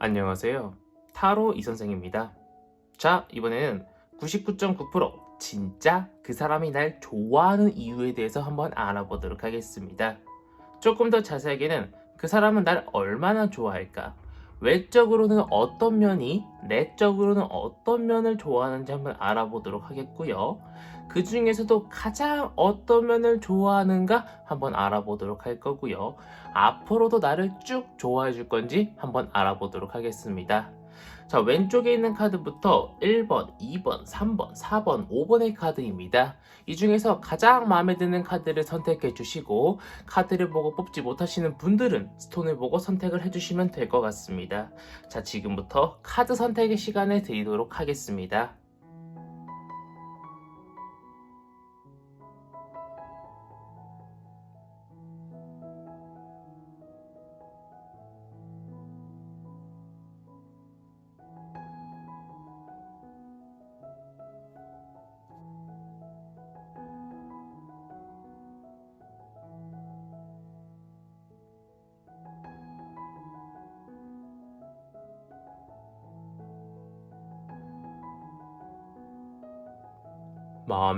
안녕하세요. 타로 이선생입니다. 자, 이번에는 99.9% 진짜 그 사람이 날 좋아하는 이유에 대해서 한번 알아보도록 하겠습니다. 조금 더 자세하게는 그 사람은 날 얼마나 좋아할까? 외적으로는 어떤 면이, 내적으로는 어떤 면을 좋아하는지 한번 알아보도록 하겠고요. 그 중에서도 가장 어떤 면을 좋아하는가 한번 알아보도록 할 거고요. 앞으로도 나를 쭉 좋아해 줄 건지 한번 알아보도록 하겠습니다. 자, 왼쪽에 있는 카드부터 1번, 2번, 3번, 4번, 5번의 카드입니다. 이 중에서 가장 마음에 드는 카드를 선택해 주시고, 카드를 보고 뽑지 못하시는 분들은 스톤을 보고 선택을 해 주시면 될 것 같습니다. 자, 지금부터 카드 선택의 시간을 드리도록 하겠습니다.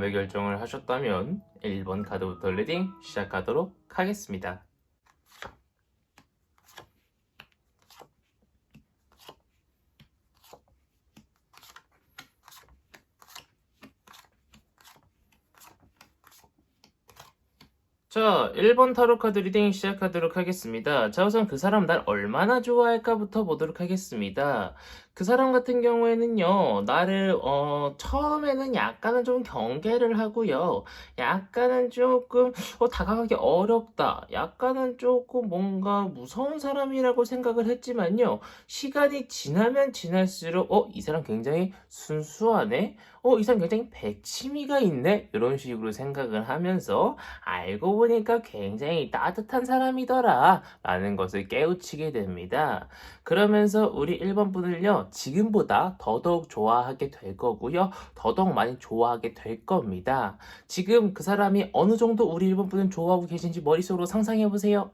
마음의 결정을 하셨다면 1번 카드부터 리딩 시작하도록 하겠습니다. 자, 1번 타로 카드 리딩 시작하도록 하겠습니다. 자, 우선 그 사람 날 얼마나 좋아할까부터 보도록 하겠습니다. 그 사람 같은 경우에는요, 나를, 어, 처음에는 약간은 좀 경계를 하고요. 약간은 조금, 어, 다가가기 어렵다. 약간은 조금 뭔가 무서운 사람이라고 생각을 했지만요. 시간이 지나면 지날수록, 어, 이 사람 굉장히 순수하네? 어, 이 사람 굉장히 백치미가 있네? 이런 식으로 생각을 하면서, 알고 보니까 굉장히 따뜻한 사람이더라. 라는 것을 깨우치게 됩니다. 그러면서 우리 1번 분을요, 지금보다 더더욱 좋아하게 될 거고요. 더더욱 많이 좋아하게 될 겁니다. 지금 그 사람이 어느 정도 우리 1번 분을 좋아하고 계신지 머릿속으로 상상해 보세요.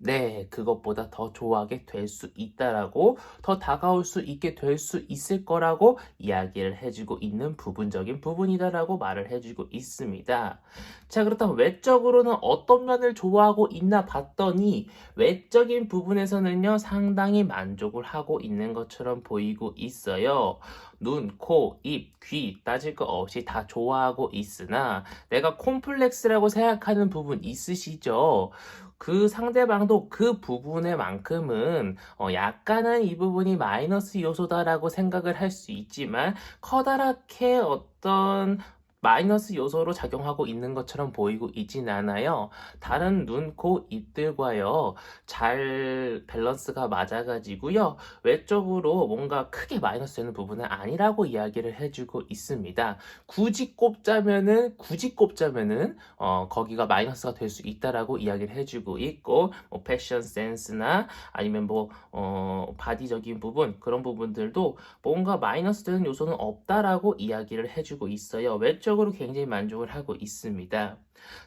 네, 그것보다 더 좋아하게 될 수 있다라고, 더 다가올 수 있게 될 수 있을 거라고 이야기를 해주고 있는 부분적인 부분이다라고 말을 해주고 있습니다. 자, 그렇다면 외적으로는 어떤 면을 좋아하고 있나 봤더니, 외적인 부분에서는요, 상당히 만족을 하고 있는 것처럼 보이고 있어요. 눈, 코, 입, 귀 따질 거 없이 다 좋아하고 있으나, 내가 콤플렉스라고 생각하는 부분 있으시죠? 그 상대방도 그 부분에 만큼은 어 약간은 이 부분이 마이너스 요소다라고 생각을 할 수 있지만 커다랗게 어떤 마이너스 요소로 작용하고 있는 것처럼 보이고 있진 않아요. 다른 눈, 코, 입들과요, 잘 밸런스가 맞아가지고요, 외적으로 뭔가 크게 마이너스 되는 부분은 아니라고 이야기를 해주고 있습니다. 굳이 꼽자면은, 굳이 꼽자면은, 어, 거기가 마이너스가 될 수 있다라고 이야기를 해주고 있고, 뭐, 패션 센스나 아니면 뭐, 어, 바디적인 부분, 그런 부분들도 뭔가 마이너스 되는 요소는 없다라고 이야기를 해주고 있어요. 외적 적으로 굉장히 만족을 하고 있습니다.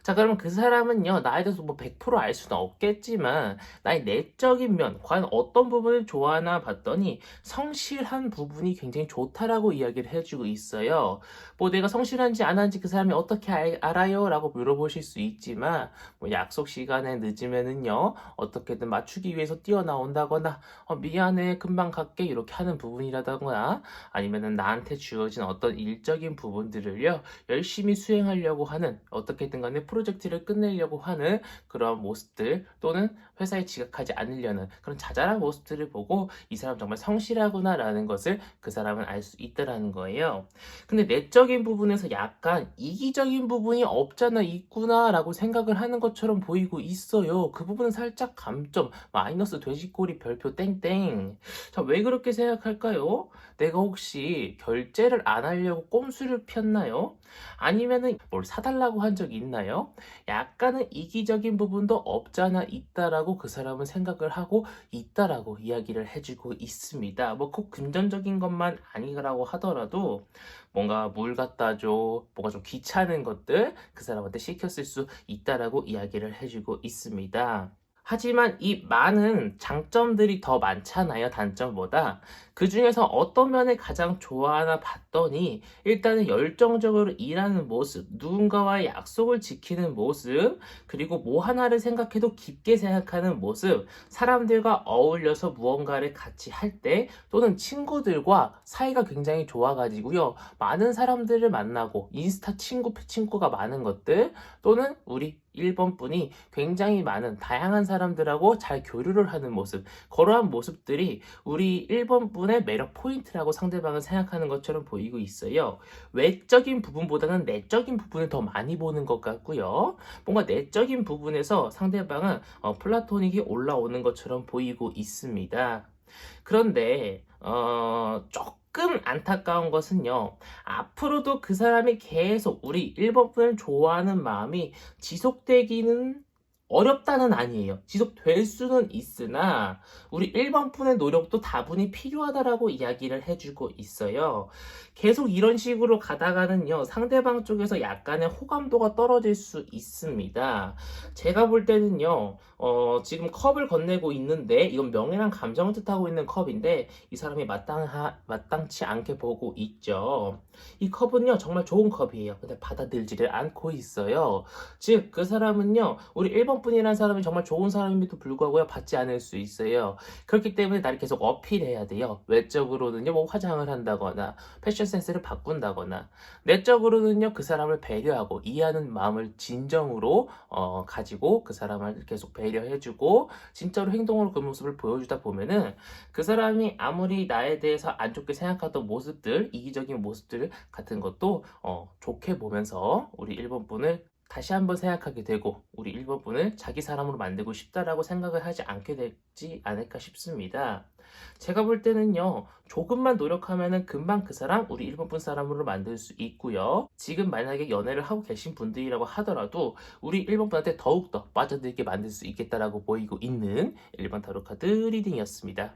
자, 그러면 그 사람은요, 나에 대해서 뭐 100%알 수는 없겠지만, 나의 내적인 면, 과연 어떤 부분을 좋아하나 봤더니, 성실한 부분이 굉장히 좋다라고 이야기를 해주고 있어요. 뭐 내가 성실한지 안 한지 그 사람이 어떻게 알, 알아요? 라고 물어보실 수 있지만, 뭐 약속 시간에 늦으면은요, 어떻게든 맞추기 위해서 뛰어나온다거나, 어, 미안해, 금방 갈게, 이렇게 하는 부분이라던가, 아니면은 나한테 주어진 어떤 일적인 부분들을요, 열심히 수행하려고 하는, 어떻게든 간에 프로젝트를 끝내려고 하는 그런 모습들 또는 회사에 지각하지 않으려는 그런 자잘한 모습들을 보고 이 사람 정말 성실하구나라는 것을 그 사람은 알 수 있다라는 거예요. 근데 내적인 부분에서 약간 이기적인 부분이 없잖아 있구나라고 생각을 하는 것처럼 보이고 있어요. 그 부분은 살짝 감점 마이너스 돼지꼬리 별표 땡땡. 자, 왜 그렇게 생각할까요? 내가 혹시 결제를 안 하려고 꼼수를 폈나요? 아니면은 뭘 사달라고 한 적이 있나요? 약간은 이기적인 부분도 없잖아 있다라고 그 사람은 생각을 하고 있다라고 이야기를 해주고 있습니다. 뭐 꼭 금전적인 것만 아니라고 하더라도 뭔가 물 갖다 줘, 뭔가 좀 귀찮은 것들 그 사람한테 시켰을 수 있다라고 이야기를 해주고 있습니다. 하지만 이 많은 장점들이 더 많잖아요, 단점보다. 그 중에서 어떤 면을 가장 좋아하나 봤더니, 일단은 열정적으로 일하는 모습, 누군가와의 약속을 지키는 모습, 그리고 뭐 하나를 생각해도 깊게 생각하는 모습, 사람들과 어울려서 무언가를 같이 할 때, 또는 친구들과 사이가 굉장히 좋아가지고요, 많은 사람들을 만나고, 인스타 친구, 친구가 많은 것들, 또는 우리 1번 분이 굉장히 많은 다양한 사람들하고 잘 교류를 하는 모습, 그러한 모습들이 우리 1번 분의 매력 포인트라고 상대방은 생각하는 것처럼 보이고 있어요. 외적인 부분보다는 내적인 부분을 더 많이 보는 것 같고요. 뭔가 내적인 부분에서 상대방은 어, 플라토닉이 올라오는 것처럼 보이고 있습니다. 그런데 어, 조금 안타까운 것은요. 앞으로도 그 사람이 계속 우리 1번 분을 좋아하는 마음이 지속되기는 어렵다는 아니에요. 지속될 수는 있으나 우리 1번 분의 노력도 다분히 필요하다라고 이야기를 해주고 있어요. 계속 이런 식으로 가다가는요. 상대방 쪽에서 약간의 호감도가 떨어질 수 있습니다. 제가 볼 때는요. 어, 지금 컵을 건네고 있는데 이건 명예랑 감정을 뜻하고 있는 컵인데 이 사람이 마땅하, 마땅치 않게 보고 있죠. 이 컵은요. 정말 좋은 컵이에요. 근데 받아들지를 않고 있어요. 즉 그 사람은요. 우리 1번 분이라는 사람이 정말 좋은 사람임에도 불구하고요. 받지 않을 수 있어요. 그렇기 때문에 나를 계속 어필해야 돼요. 외적으로는요. 뭐 화장을 한다거나 패션 센스를 바꾼다거나 내적으로는요. 그 사람을 배려하고 이해하는 마음을 진정으로 어, 가지고 그 사람을 계속 배려해주고 진짜로 행동으로 그 모습을 보여주다 보면은 그 사람이 아무리 나에 대해서 안 좋게 생각하던 모습들 이기적인 모습들 같은 것도 어, 좋게 보면서 우리 1번 분을 다시 한번 생각하게 되고 우리 1번 분을 자기 사람으로 만들고 싶다라고 생각을 하지 않게 되지 않을까 싶습니다. 제가 볼 때는요, 조금만 노력하면은 금방 그 사람, 우리 1번 분 사람으로 만들 수 있고요. 지금 만약에 연애를 하고 계신 분들이라고 하더라도 우리 1번 분한테 더욱더 빠져들게 만들 수 있겠다라고 보이고 있는 1번 타로 카드 리딩이었습니다.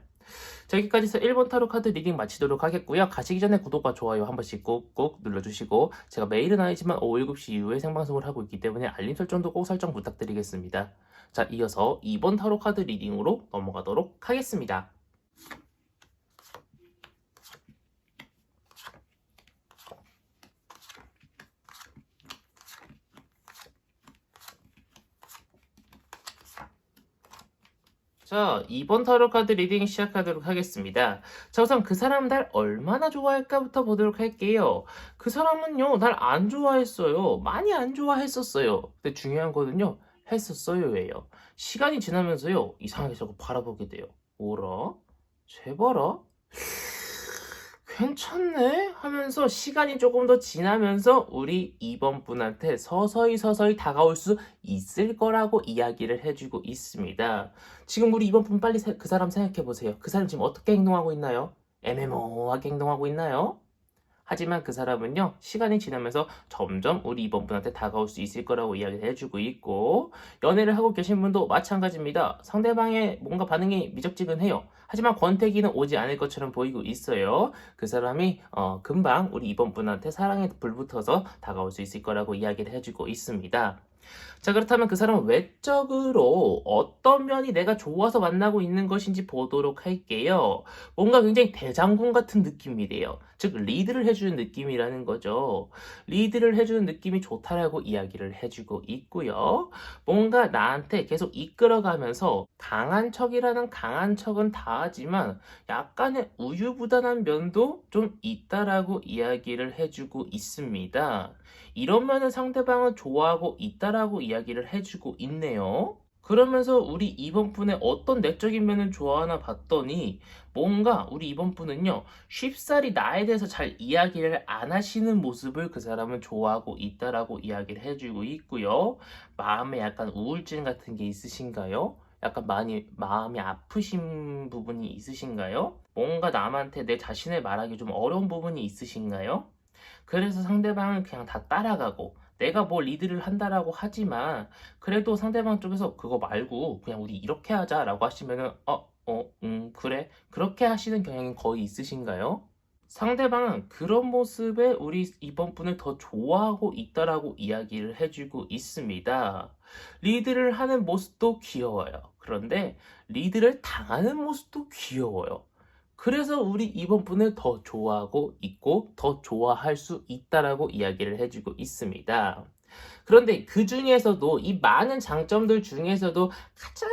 자, 여기까지 해서 1번 타로 카드 리딩 마치도록 하겠고요. 가시기 전에 구독과 좋아요 한 번씩 꼭꼭 눌러주시고 제가 매일은 아니지만 오후 7시 이후에 생방송을 하고 있기 때문에 알림 설정도 꼭 설정 부탁드리겠습니다. 자, 이어서 2번 타로 카드 리딩으로 넘어가도록 하겠습니다. 자, 2번 타로 카드 리딩 시작하도록 하겠습니다. 자, 우선 그 사람 날 얼마나 좋아할까부터 보도록 할게요. 그 사람은요, 날 안 좋아했어요. 많이 안 좋아했었어요. 근데 중요한 거는요, 했었어요예요. 시간이 지나면서요, 이상하게 자꾸 바라보게 돼요. 뭐라? 제발아? 괜찮네? 하면서 시간이 조금 더 지나면서 우리 2번 분한테 서서히 서서히 다가올 수 있을 거라고 이야기를 해주고 있습니다. 지금 우리 2번 분 빨리 세- 그 사람 생각해 보세요. 그 사람 지금 어떻게 행동하고 있나요? 애매모호하게 행동하고 있나요? 하지만 그 사람은요, 시간이 지나면서 점점 우리 2번 분한테 다가올 수 있을 거라고 이야기를 해주고 있고, 연애를 하고 계신 분도 마찬가지입니다. 상대방의 뭔가 반응이 미적지근해요. 하지만 권태기는 오지 않을 것처럼 보이고 있어요. 그 사람이 어, 금방 우리 2번 분한테 사랑에 불붙어서 다가올 수 있을 거라고 이야기를 해주고 있습니다. 자, 그렇다면 그 사람은 외적으로 어떤 면이 내가 좋아서 만나고 있는 것인지 보도록 할게요. 뭔가 굉장히 대장군 같은 느낌이래요. 즉, 리드를 해주는 느낌이라는 거죠. 리드를 해주는 느낌이 좋다라고 이야기를 해주고 있고요. 뭔가 나한테 계속 이끌어가면서 강한 척이라는 강한 척은 다 하지만 약간의 우유부단한 면도 좀 있다라고 이야기를 해주고 있습니다. 이런 면은 상대방은 좋아하고 있다라고 이야기를 해주고 있네요. 그러면서 우리 이번 분의 어떤 내적인 면을 좋아하나 봤더니 뭔가 우리 이번 분은요 쉽사리 나에 대해서 잘 이야기를 안 하시는 모습을 그 사람은 좋아하고 있다라고 이야기를 해주고 있고요 마음에 약간 우울증 같은 게 있으신가요? 약간 많이 마음이 아프신 부분이 있으신가요? 뭔가 남한테 내 자신을 말하기 좀 어려운 부분이 있으신가요? 그래서 상대방은 그냥 다 따라가고 내가 뭐 리드를 한다라고 하지만 그래도 상대방 쪽에서 그거 말고 그냥 우리 이렇게 하자라고 하시면은 어, 어, 음, 그래? 그렇게 하시는 경향이 거의 있으신가요? 상대방은 그런 모습에 우리 이번 분을 더 좋아하고 있다라고 이야기를 해주고 있습니다. 리드를 하는 모습도 귀여워요. 그런데 리드를 당하는 모습도 귀여워요. 그래서 우리 이번 분을 더 좋아하고 있고 더 좋아할 수 있다라고 이야기를 해주고 있습니다. 그런데 그 중에서도 이 많은 장점들 중에서도 가장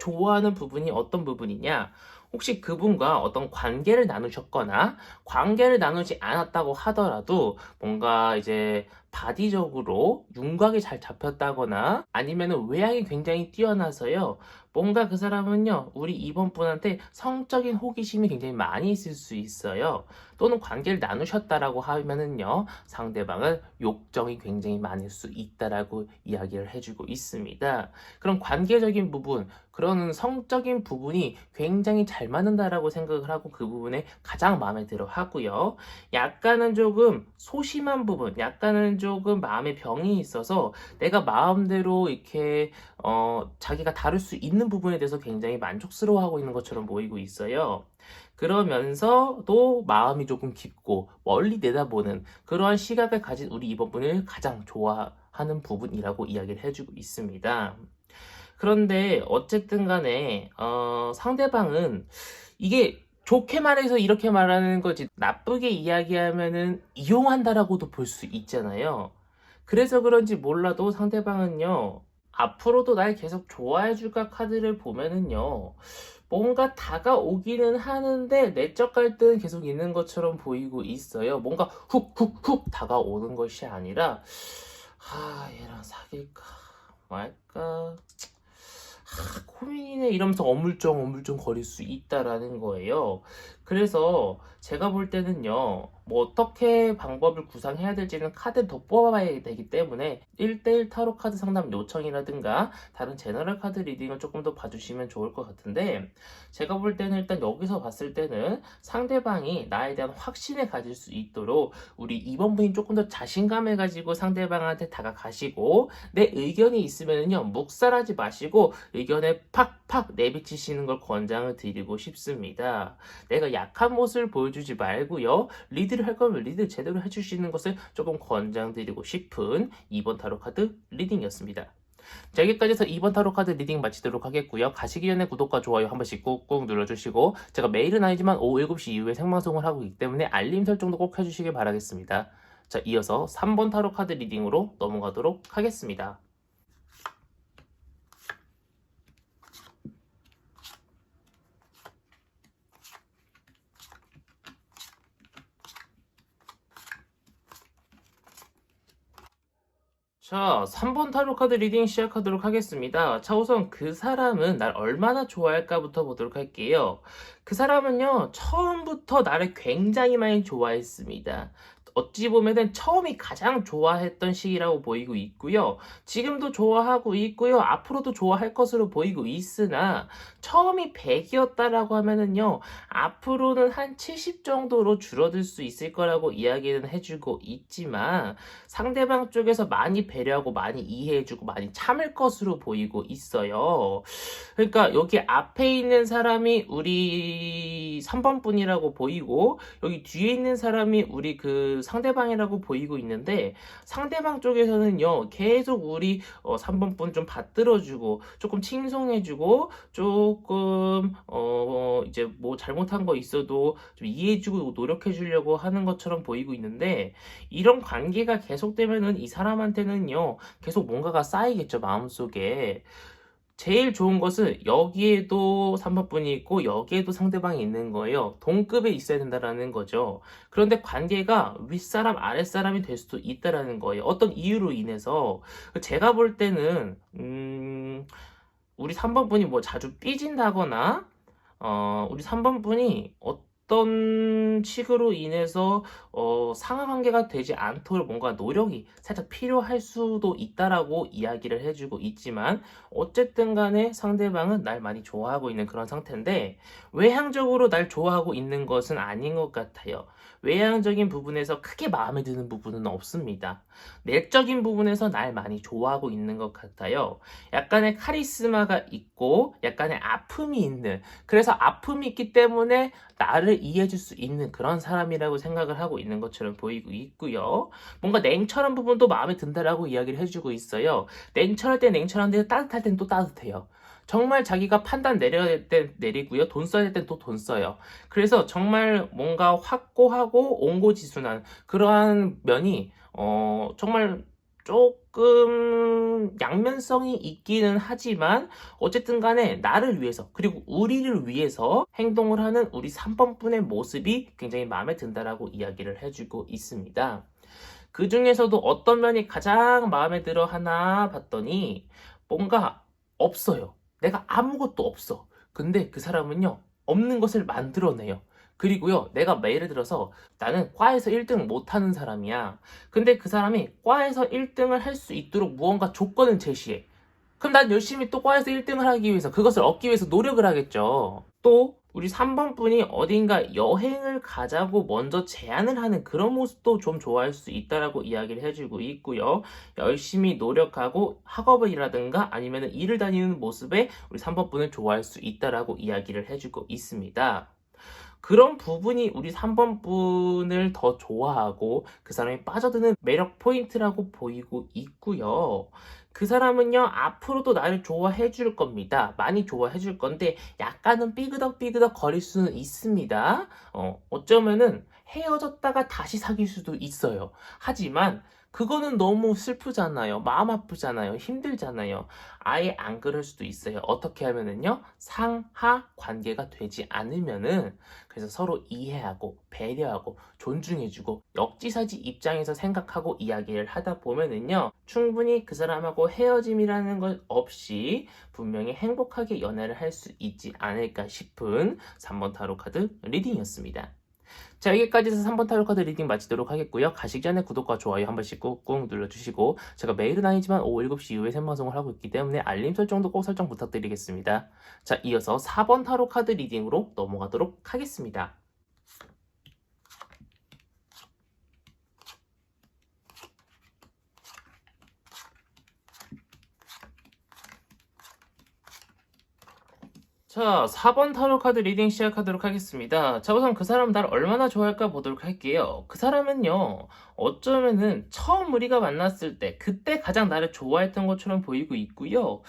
좋아하는 부분이 어떤 부분이냐? 혹시 그분과 어떤 관계를 나누셨거나 관계를 나누지 않았다고 하더라도 뭔가 이제 바디적으로 윤곽이 잘 잡혔다거나 아니면 외향이 굉장히 뛰어나서요. 뭔가 그 사람은요, 우리 이번 분한테 성적인 호기심이 굉장히 많이 있을 수 있어요. 또는 관계를 나누셨다라고 하면은요, 상대방은 욕정이 굉장히 많을 수 있다라고 이야기를 해주고 있습니다. 그런 관계적인 부분, 그런 성적인 부분이 굉장히 잘 맞는다라고 생각을 하고 그 부분에 가장 마음에 들어 하고요. 약간은 조금 소심한 부분, 약간은 조금 마음의 병이 있어서 내가 마음대로 이렇게 어, 자기가 다룰 수 있는 부분에 대해서 굉장히 만족스러워하고 있는 것처럼 보이고 있어요. 그러면서도 마음이 조금 깊고 멀리 내다보는 그러한 시각을 가진 우리 이번 분을 가장 좋아하는 부분이라고 이야기를 해주고 있습니다. 그런데 어쨌든 간에 어, 상대방은 이게 좋게 말해서 이렇게 말하는 거지 나쁘게 이야기하면은 이용한다라고도 볼 수 있잖아요. 그래서 그런지 몰라도 상대방은요 앞으로도 날 계속 좋아해 줄까 카드를 보면은요 뭔가 다가오기는 하는데 내적 갈등은 계속 있는 것처럼 보이고 있어요. 뭔가 훅훅훅 다가오는 것이 아니라 아 얘랑 사귈까 말까 아, 고민이네 이러면서 어물쩡 어물쩡 거릴 수 있다라는 거예요. 그래서 제가 볼 때는요, 뭐 어떻게 방법을 구상해야 될지는 카드를 더 뽑아봐야 되기 때문에 1대1 타로 카드 상담 요청이라든가 다른 제너럴 카드 리딩을 조금 더 봐주시면 좋을 것 같은데 제가 볼 때는 일단 여기서 봤을 때는 상대방이 나에 대한 확신을 가질 수 있도록 우리 이번 분이 조금 더 자신감을 가지고 상대방한테 다가가시고 내 의견이 있으면요 묵살하지 마시고 의견에 팍팍 내비치시는 걸 권장을 드리고 싶습니다. 내가 약한 모습을 보여주지 말고요. 리드를 할 거면 리드 제대로 해주시는 것을 조금 권장드리고 싶은 2번 타로 카드 리딩이었습니다. 자, 여기까지 해서 2번 타로 카드 리딩 마치도록 하겠고요. 가시기 전에 구독과 좋아요 한 번씩 꾹꾹 눌러주시고 제가 매일은 아니지만 오후 7시 이후에 생방송을 하고 있기 때문에 알림 설정도 꼭 해주시길 바라겠습니다. 자, 이어서 3번 타로 카드 리딩으로 넘어가도록 하겠습니다. 자, 3번 타로 카드 리딩 시작하도록 하겠습니다. 자, 우선 그 사람은 날 얼마나 좋아할까부터 보도록 할게요. 그 사람은요, 처음부터 나를 굉장히 많이 좋아했습니다. 어찌 보면은 처음이 가장 좋아했던 시기라고 보이고 있고요. 지금도 좋아하고 있고요. 앞으로도 좋아할 것으로 보이고 있으나 처음이 100이었다라고 하면은요. 앞으로는 한 70 정도로 줄어들 수 있을 거라고 이야기는 해주고 있지만 상대방 쪽에서 많이 배려하고 많이 이해해주고 많이 참을 것으로 보이고 있어요. 그러니까 여기 앞에 있는 사람이 우리 3번 분이라고 보이고 여기 뒤에 있는 사람이 우리 그 상대방이라고 보이고 있는데 상대방 쪽에서는요 계속 우리 어, 3번 분 좀 받들어주고 조금 칭송해주고 조금 어 이제 뭐 잘못한 거 있어도 좀 이해해주고 노력해주려고 하는 것처럼 보이고 있는데 이런 관계가 계속되면은 이 사람한테는요 계속 뭔가가 쌓이겠죠 마음속에 제일 좋은 것은 여기에도 3번분이 있고 여기에도 상대방이 있는 거예요. 동급에 있어야 된다라는 거죠. 그런데 관계가 윗사람 아랫사람이 될 수도 있다라는 거예요. 어떤 이유로 인해서 제가 볼 때는 음 우리 3번분이 뭐 자주 삐진다거나 어 우리 3번분이 어 떤 식으로 인해서 어, 상하관계가 되지 않도록 뭔가 노력이 살짝 필요할 수도 있다라고 이야기를 해주고 있지만 어쨌든 간에 상대방은 날 많이 좋아하고 있는 그런 상태인데 외향적으로 날 좋아하고 있는 것은 아닌 것 같아요. 외향적인 부분에서 크게 마음에 드는 부분은 없습니다. 내적인 부분에서 날 많이 좋아하고 있는 것 같아요. 약간의 카리스마가 있고 약간의 아픔이 있는 그래서 아픔이 있기 때문에 나를 이해해줄 수 있는 그런 사람이라고 생각을 하고 있는 것처럼 보이고 있고요. 뭔가 냉철한 부분도 마음에 든다라고 이야기를 해주고 있어요. 냉철할 때 냉철한데 따뜻할 땐 또 따뜻해요. 정말 자기가 판단 내려야 될 때 내리고요. 돈 써야 될 땐 또 돈 써요. 그래서 정말 뭔가 확고하고 옹고지순한 그러한 면이 어 정말 조금 양면성이 있기는 하지만 어쨌든 간에 나를 위해서 그리고 우리를 위해서 행동을 하는 우리 3번분의 모습이 굉장히 마음에 든다라고 이야기를 해주고 있습니다. 그 중에서도 어떤 면이 가장 마음에 들어 하나 봤더니 뭔가 없어요. 내가 아무것도 없어. 근데 그 사람은요, 없는 것을 만들어내요. 그리고요, 내가 예를 들어서 나는 과에서 1등 못하는 사람이야. 근데 그 사람이 과에서 1등을 할 수 있도록 무언가 조건을 제시해. 그럼 난 열심히 또 과에서 1등을 하기 위해서 그것을 얻기 위해서 노력을 하겠죠. 또 우리 3번 분이 어딘가 여행을 가자고 먼저 제안을 하는 그런 모습도 좀 좋아할 수 있다라고 이야기를 해주고 있고요. 열심히 노력하고 학업이라든가 아니면 일을 다니는 모습에 우리 3번 분을 좋아할 수 있다라고 이야기를 해주고 있습니다. 그런 부분이 우리 3번 분을 더 좋아하고 그 사람이 빠져드는 매력 포인트라고 보이고 있고요. 그 사람은요, 앞으로도 나를 좋아해 줄 겁니다. 많이 좋아해 줄 건데, 약간은 삐그덕삐그덕 거릴 수는 있습니다. 어, 어쩌면은 헤어졌다가 다시 사귈 수도 있어요. 하지만, 그거는 너무 슬프잖아요. 마음 아프잖아요. 힘들잖아요. 아예 안 그럴 수도 있어요. 어떻게 하면은요, 상하 관계가 되지 않으면은, 그래서 서로 이해하고, 배려하고, 존중해주고, 역지사지 입장에서 생각하고 이야기를 하다 보면은요, 충분히 그 사람하고 헤어짐이라는 것 없이 분명히 행복하게 연애를 할 수 있지 않을까 싶은 3번 타로 카드 리딩이었습니다. 자, 여기까지 해서 3번 타로 카드 리딩 마치도록 하겠고요. 가시기 전에 구독과 좋아요 한 번씩 꾹꾹 눌러주시고, 제가 매일은 아니지만 오후 7시 이후에 생방송을 하고 있기 때문에 알림 설정도 꼭 설정 부탁드리겠습니다. 자, 이어서 4번 타로 카드 리딩으로 넘어가도록 하겠습니다. 자, 4번 타로 카드 리딩 시작하도록 하겠습니다. 자, 우선 그 사람 날 얼마나 좋아할까 보도록 할게요. 그 사람은요, 어쩌면은 처음 우리가 만났을 때, 그때 가장 나를 좋아했던 것처럼 보이고 있고요.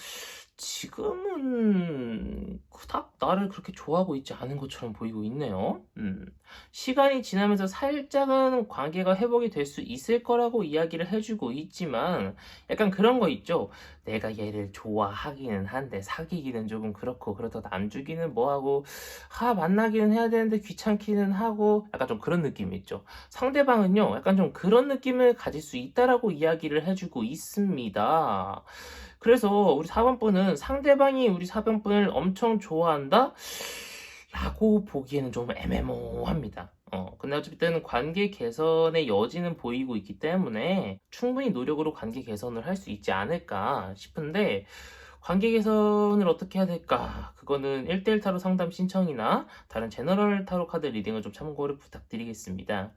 지금은 그닥 나를 그렇게 좋아하고 있지 않은 것처럼 보이고 있네요. 음. 시간이 지나면서 살짝은 관계가 회복이 될 수 있을 거라고 이야기를 해주고 있지만 약간 그런 거 있죠. 내가 얘를 좋아하기는 한데 사귀기는 조금 그렇고 그렇다 남주기는 뭐하고 하 만나기는 해야 되는데 귀찮기는 하고 약간 좀 그런 느낌이 있죠. 상대방은요 약간 좀 그런 느낌을 가질 수 있다라고 이야기를 해주고 있습니다. 그래서 우리 4번분은 상대방이 우리 4번분을 엄청 좋아한다? 라고 보기에는 좀 애매모호합니다. 어, 근데 어쨌든 관계 개선의 여지는 보이고 있기 때문에 충분히 노력으로 관계 개선을 할 수 있지 않을까 싶은데 관계 개선을 어떻게 해야 될까? 그거는 1대1 타로 상담 신청이나 다른 제너럴 타로 카드 리딩을 좀 참고를 부탁드리겠습니다.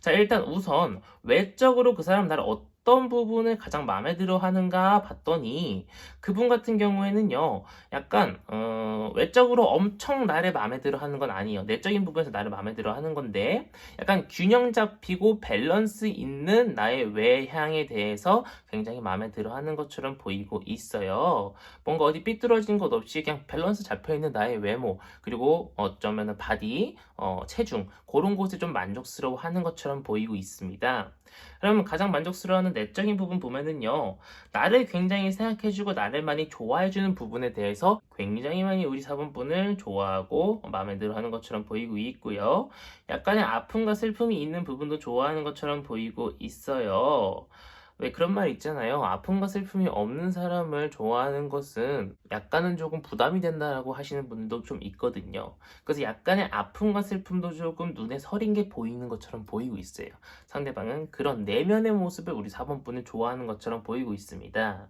자, 일단 우선 외적으로 그 사람 나를 어 떤 부분을 가장 마음에 들어 하는가 봤더니 그분 같은 경우에는요, 약간, 어, 외적으로 엄청 나를 마음에 들어 하는 건 아니에요. 내적인 부분에서 나를 마음에 들어 하는 건데, 약간 균형 잡히고 밸런스 있는 나의 외향에 대해서 굉장히 마음에 들어 하는 것처럼 보이고 있어요. 뭔가 어디 삐뚤어진 것 없이 그냥 밸런스 잡혀 있는 나의 외모, 그리고 어쩌면은 바디, 어, 체중, 그런 곳에 좀 만족스러워 하는 것처럼 보이고 있습니다. 그러면 가장 만족스러워하는 내적인 부분 보면은요, 나를 굉장히 생각해주고 나를 많이 좋아해주는 부분에 대해서 굉장히 많이 우리 사본분을 좋아하고 마음에 들어 하는 것처럼 보이고 있고요. 약간의 아픔과 슬픔이 있는 부분도 좋아하는 것처럼 보이고 있어요. 왜 그런 말 있잖아요. 아픔과 슬픔이 없는 사람을 좋아하는 것은 약간은 조금 부담이 된다라고 하시는 분도 좀 있거든요. 그래서 약간의 아픔과 슬픔도 조금 눈에 서린 게 보이는 것처럼 보이고 있어요. 상대방은 그런 내면의 모습을 우리 4번 분을 좋아하는 것처럼 보이고 있습니다.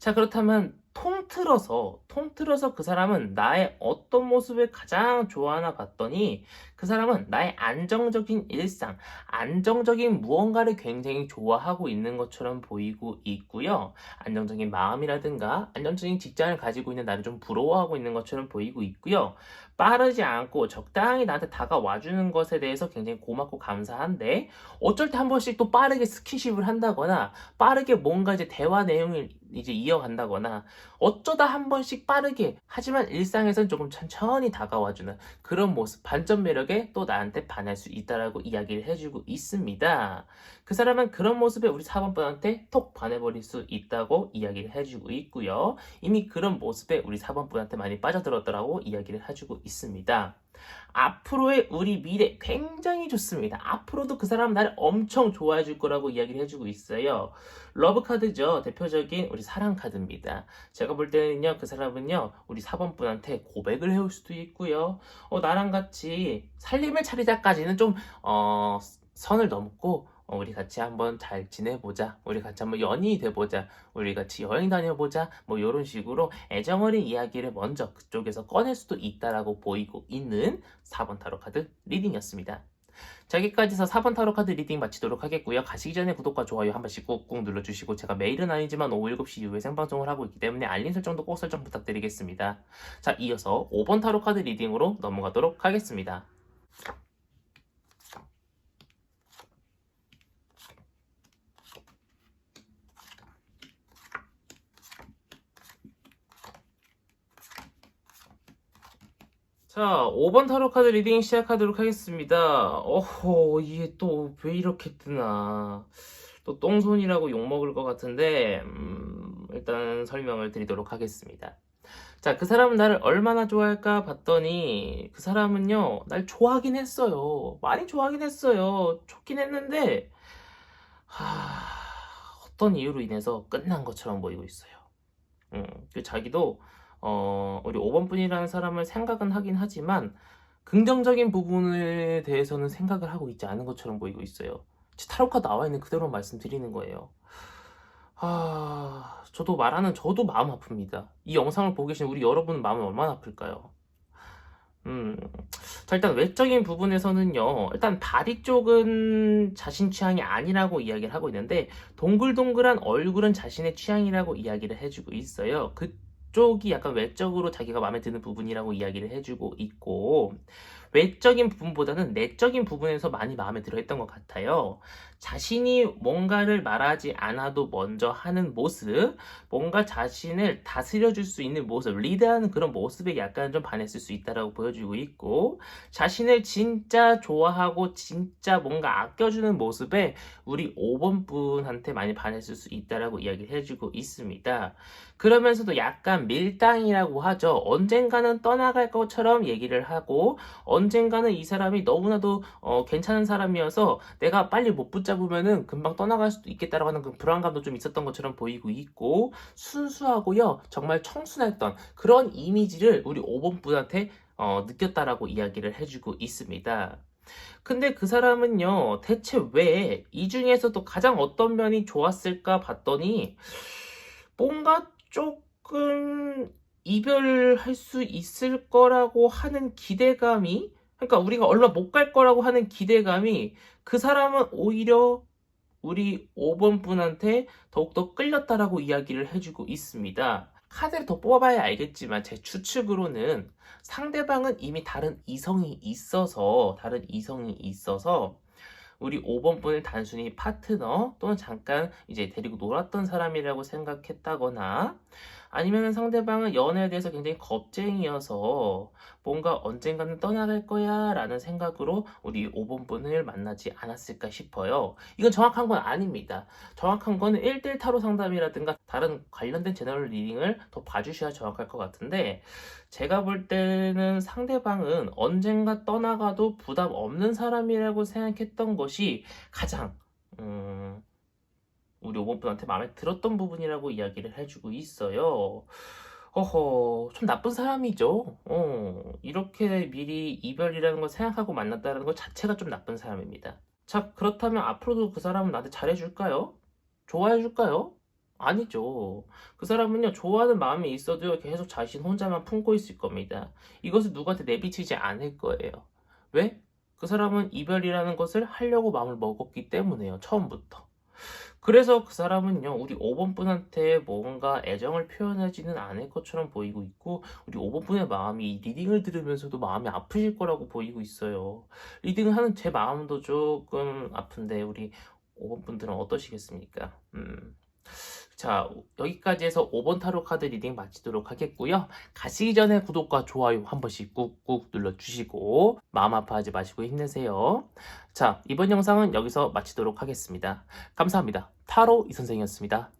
자, 그렇다면 통틀어서 통틀어서 그 사람은 나의 어떤 모습을 가장 좋아하나 봤더니 그 사람은 나의 안정적인 일상, 안정적인 무언가를 굉장히 좋아하고 있는 것처럼 보이고 있고요. 안정적인 마음이라든가 안정적인 직장을 가지고 있는 나를 좀 부러워하고 있는 것처럼 보이고 있고요. 빠르지 않고 적당히 나한테 다가와주는 것에 대해서 굉장히 고맙고 감사한데 어쩔 때 한 번씩 또 빠르게 스킨십을 한다거나 빠르게 뭔가 이제 대화 내용을 이제 이어간다거나 어쩌다 한 번씩 빠르게 하지만 일상에선 조금 천천히 다가와주는 그런 모습 반전 매력에 또 나한테 반할 수 있다라고 이야기를 해주고 있습니다. 그 사람은 그런 모습에 우리 4번분한테 톡 반해버릴 수 있다고 이야기를 해주고 있고요. 이미 그런 모습에 우리 4번분한테 많이 빠져들었더라고 이야기를 해주고 있습니다. 앞으로의 우리 미래 굉장히 좋습니다. 앞으로도 그 사람 나를 엄청 좋아해 줄 거라고 이야기를 해주고 있어요. 러브 카드죠. 대표적인 우리 사랑 카드입니다. 제가 볼 때는요, 그 사람은요, 우리 4번 분한테 고백을 해올 수도 있고요. 어, 나랑 같이 살림을 차리자까지는 좀, 어, 선을 넘고, 어, 우리 같이 한번 잘 지내보자. 우리 같이 한번 연인이 돼보자. 우리 같이 여행 다녀보자. 뭐 이런 식으로 애정어린 이야기를 먼저 그쪽에서 꺼낼 수도 있다라고 보이고 있는 4번 타로 카드 리딩이었습니다. 자, 여기까지 해서 4번 타로 카드 리딩 마치도록 하겠고요. 가시기 전에 구독과 좋아요 한 번씩 꾹꾹 눌러주시고 제가 매일은 아니지만 오후 7시 이후에 생방송을 하고 있기 때문에 알림 설정도 꼭 설정 부탁드리겠습니다. 자, 이어서 5번 타로 카드 리딩으로 넘어가도록 하겠습니다. 자, 5번 타로 카드 리딩 시작하도록 하겠습니다. 어허, 이게 또 왜 이렇게 뜨나. 또 똥손이라고 욕먹을 것 같은데, 음, 일단 설명을 드리도록 하겠습니다. 자, 그 사람은 나를 얼마나 좋아할까 봤더니, 그 사람은요, 날 좋아하긴 했어요. 많이 좋아하긴 했어요. 좋긴 했는데, 하, 어떤 이유로 인해서 끝난 것처럼 보이고 있어요. 음, 그 자기도 어, 우리 5번 분이라는 사람을 생각은 하긴 하지만 긍정적인 부분에 대해서는 생각을 하고 있지 않은 것처럼 보이고 있어요. 타로카 나와 있는 그대로 말씀드리는 거예요. 아, 저도 말하는 저도 마음 아픕니다. 이 영상을 보고 계신 우리 여러분 마음은 얼마나 아플까요? 음, 자, 일단 외적인 부분에서는요, 일단 다리 쪽은 자신 취향이 아니라고 이야기를 하고 있는데, 동글동글한 얼굴은 자신의 취향이라고 이야기를 해주고 있어요. 그 쪽이 약간 외적으로 자기가 마음에 드는 부분이라고 이야기를 해주고 있고 외적인 부분보다는 내적인 부분에서 많이 마음에 들어 했던 것 같아요. 자신이 뭔가를 말하지 않아도 먼저 하는 모습, 뭔가 자신을 다스려줄 수 있는 모습, 리드하는 그런 모습에 약간 좀 반했을 수 있다라고 보여주고 있고, 자신을 진짜 좋아하고 진짜 뭔가 아껴주는 모습에 우리 5번 분한테 많이 반했을 수 있다라고 이야기를 해주고 있습니다. 그러면서도 약간 밀당이라고 하죠. 언젠가는 떠나갈 것처럼 얘기를 하고, 언젠가는 이 사람이 너무나도 어, 괜찮은 사람이어서 내가 빨리 못 붙잡으면은 금방 떠나갈 수도 있겠다라고 하는 그 불안감도 좀 있었던 것처럼 보이고 있고 순수하고요 정말 청순했던 그런 이미지를 우리 5번 분한테 어, 느꼈다라고 이야기를 해주고 있습니다. 근데 그 사람은요 대체 왜 이 중에서도 가장 어떤 면이 좋았을까 봤더니 뭔가 조금 이별할 수 있을 거라고 하는 기대감이 그러니까 우리가 얼마 못 갈 거라고 하는 기대감이 그 사람은 오히려 우리 5번 분한테 더욱더 끌렸다라고 이야기를 해주고 있습니다. 카드를 더 뽑아봐야 알겠지만 제 추측으로는 상대방은 이미 다른 이성이 있어서 다른 이성이 있어서 우리 5번 분을 단순히 파트너 또는 잠깐 이제 데리고 놀았던 사람이라고 생각했다거나 아니면 상대방은 연애에 대해서 굉장히 겁쟁이여서 뭔가 언젠가는 떠나갈 거야 라는 생각으로 우리 5번 분을 만나지 않았을까 싶어요. 이건 정확한 건 아닙니다. 정확한 거는 1대1 타로 상담이라든가 다른 관련된 제너럴 리딩을 더 봐주셔야 정확할 것 같은데 제가 볼 때는 상대방은 언젠가 떠나가도 부담 없는 사람이라고 생각했던 것이 가장 음, 우리 5번 분한테 마음에 들었던 부분이라고 이야기를 해주고 있어요. 허허, 좀 나쁜 사람이죠. 어, 이렇게 미리 이별이라는 걸 생각하고 만났다는 것 자체가 좀 나쁜 사람입니다. 자, 그렇다면 앞으로도 그 사람은 나한테 잘해줄까요? 좋아해줄까요? 아니죠. 그 사람은요, 좋아하는 마음이 있어도 계속 자신 혼자만 품고 있을 겁니다. 이것을 누구한테 내비치지 않을 거예요. 왜? 그 사람은 이별이라는 것을 하려고 마음을 먹었기 때문에요, 처음부터. 그래서 그 사람은요, 우리 5번 분한테 뭔가 애정을 표현하지는 않을 것처럼 보이고 있고, 우리 5번 분의 마음이 이 리딩을 들으면서도 마음이 아프실 거라고 보이고 있어요. 리딩을 하는 제 마음도 조금 아픈데, 우리 5번 분들은 어떠시겠습니까? 음. 자, 여기까지 해서 5번 타로 카드 리딩 마치도록 하겠고요. 가시기 전에 구독과 좋아요 한 번씩 꾹꾹 눌러주시고, 마음 아파하지 마시고 힘내세요. 자, 이번 영상은 여기서 마치도록 하겠습니다. 감사합니다. 타로 이 선생이었습니다.